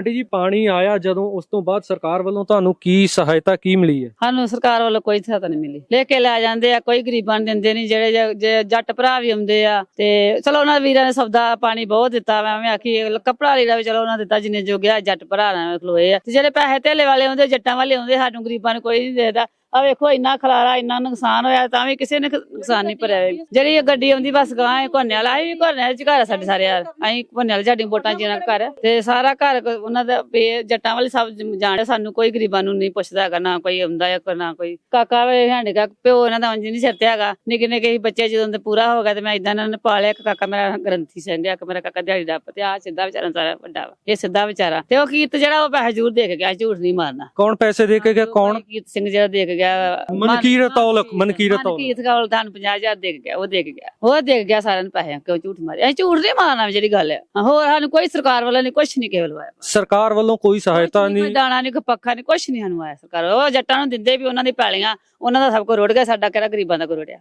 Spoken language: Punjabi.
ਆਂਟੀ ਜੀ, ਪਾਣੀ ਆਇਆ ਜਦੋਂ ਉਸ ਤੋਂ ਬਾਅਦ ਸਰਕਾਰ ਵੱਲੋਂ ਤੁਹਾਨੂੰ ਕੀ ਸਹਾਇਤਾ, ਕੀ ਮਿਲੀ ਹੈ? ਸਾਨੂੰ ਸਰਕਾਰ ਵੱਲੋਂ ਕੋਈ ਸਹਾਇਤਾ ਨਹੀਂ ਮਿਲੀ। ਲੈ ਕੇ ਲੈ ਜਾਂਦੇ ਆ, ਕੋਈ ਗਰੀਬਾਂ ਨੂੰ ਦਿੰਦੇ ਨਹੀਂ, ਜਿਹੜੇ ਜ- ਜੱਟ ਭਰਾ ਵੀ ਆਉਂਦੇ ਆ, ਤੇ ਚਲੋ ਉਹਨਾਂ ਵੀਰਾਂ ਨੇ ਸਬਦਾ ਪਾਣੀ ਬਹੁਤ ਦਿੱਤਾ ਵਾ ਮੈਂ ਆਖੀ, ਕੱਪੜਾ ਲੀੜਾ ਵੀ ਚਲੋ ਉਹਨਾਂ ਦਿੱਤਾ, ਜਿੰਨੇ ਜੋਗਿਆ ਜੱਟ ਭਰਾ ਨਾਲ ਖਲੋਏ ਆ। ਤੇ ਜਿਹੜੇ ਪੈਸੇ ਧੇਲੇ ਵਾਲੇ ਆਉਂਦੇ, ਜੱਟਾਂ ਵਾਲੇ ਆਉਂਦੇ, ਸਾਨੂੰ ਗਰੀਬਾਂ ਨੂੰ ਕੋਈ ਨਹੀਂ ਦੇਦਾ। ਆ ਵੇਖੋ ਇੰਨਾ ਖਲਾਰਾ ਇੰਨਾ ਨੁਕਸਾਨ ਹੋਇਆ ਤਾਂ ਵੀ ਕਿਸੇ ਨੇ ਨੁਕਸਾਨ ਨਹੀਂ ਭਰਿਆ। ਜਿਹੜੀ ਇਹ ਗੱਡੀ ਆਉਂਦੀ ਬਸ ਗਾਂ ਕੋਨੇ ਵਾਲਾ ਇਹ ਵੀ ਕੋਨੇ ਚ ਘਰ ਸਾਡੇ ਸਾਰੇ ਯਾਰ। ਅਸੀਂ ਕੋਨੇ ਵਾਲੇ ਸਾਡੀ ਵੋਟਾਂ ਦਾ ਘਰ। ਹੈ ਤੇ ਸਾਰਾ ਘਰ ਕ- ਉਹਨਾਂ ਦਾ ਜੱਟਾਂ ਵਾਲੇ ਸਭ ਜਾਣਦੇ ਸਾਨੂੰ ਕੋਈ ਗਰੀਬਾਂ ਨੂੰ ਨਹੀਂ ਪੁੱਛਦਾ ਹੈਗਾ ਨਾ ਕੋਈ ਆਉਂਦਾ ਹੈ ਨਾ ਕੋਈ। ਕਾਕਾ ਵੇ ਹੈਂਡਕਾ ਪਿਓ ਇਹਨਾਂ ਦਾ ਉਂਝ ਨਹੀਂ ਸਿਰ ਤੇ ਹੈਗਾ। ਨਿੱਕੇ ਨਿੱਕੇ ਹੀ ਬੱਚੇ ਜਦੋਂ ਦੇ ਪੂਰਾ ਹੋ ਗਿਆ ਤੇ ਮੈਂ ਇਦਾਂ ਇਹਨਾਂ ਨੇ ਪਾਲਿਆ ਇੱਕ ਕਾਕਾ ਮੇਰਾ ਗ੍ਰੰਥੀ ਸਿੰਘ ਆ ਕਿ ਮੇਰਾ ਕਾਕਾ ਦਿਹਾੜੀ ਦਾ ਤੇ ਆ ਸਿੱਧਾ ਵਿਚਾਰਾ ਸਾਰਾ ਵੱਡਾ ਵਾ ਇਹ ਸਿੱਧਾ ਵਿਚਾਰਾ। ਤੇ ਉਹ ਕੀਤ ਜਿਹੜਾ ਉਹ ਪੈਸੇ ਜ਼ਰੂਰ ਦੇ ਕੇ ਗਿਆ ਝੂਠ ਨਹੀਂ ਮਾਰਨਾ। ਕੌਣ ਪੈਸੇ ਦੇ ਕੇ ਗਿਆ ਕੌਣ? ਕੀਤ ਸਿੰਘ ਜਿਹੜਾ ਦੇ ਕੇ ਗਿਆ। ਮਨਕੀਰਤ ਔਲਖ ਮਨਕੀਰਤ ਔਲਖ ਮਨਕੀਰਤ ਕੌਲ ਤੁਹਾਨੂੰ 50000 ਦੇ ਗਿਆ ਉਹ ਦੇ ਕੇ ਗਿਆ। ਉਹ ਦੇ ਕੇ ਗਿਆ ਸਾਰਿਆਂ ਨੂੰ ਪੈਸੇ ਕਿਉਂ ਝੂਠ ਮਾਰੇ ਅਸੀਂ ਝੂਠ ਨਹੀਂ ਮਾਰਨਾ ਵੀ ਜਿਹੜੀ ਗੱਲ ਹੈ ਹੋਰ ਸਾਨੂੰ ਕੋਈ ਸਰਕਾਰ ਵੱਲੋਂ ਨਹੀਂ ਕੁਝ ਨਹੀਂ ਕੇਵਲ ਆਇਆ। ਸਰਕਾਰ ਵੱਲੋਂ ਕੋਈ ਸਹਾਇਤਾ ਕੋਈ ਨਹੀਂ। ਦਾਣਾ ਨਹੀਂ ਕੋਈ ਪੱਖਾ ਨਹੀਂ ਕੁਝ ਨਹੀਂ ਸਾਨੂੰ ਆਇਆ ਸਰਕਾਰ। ਉਹ ਜੱਟਾਂ ਨੂੰ ਦਿੰਦੇ ਵੀ ਉਹਨਾਂ ਦੀ ਪੈਲੀਆਂ ਉਹਨਾਂ ਦਾ ਸਭ ਕੁਝ ਰੁੜ ਗਿਆ ਸਾਡਾ ਕਿਹੜਾ ਗਰੀਬਾਂ ਦਾ ਕੋ ਰੁੜਿਆ?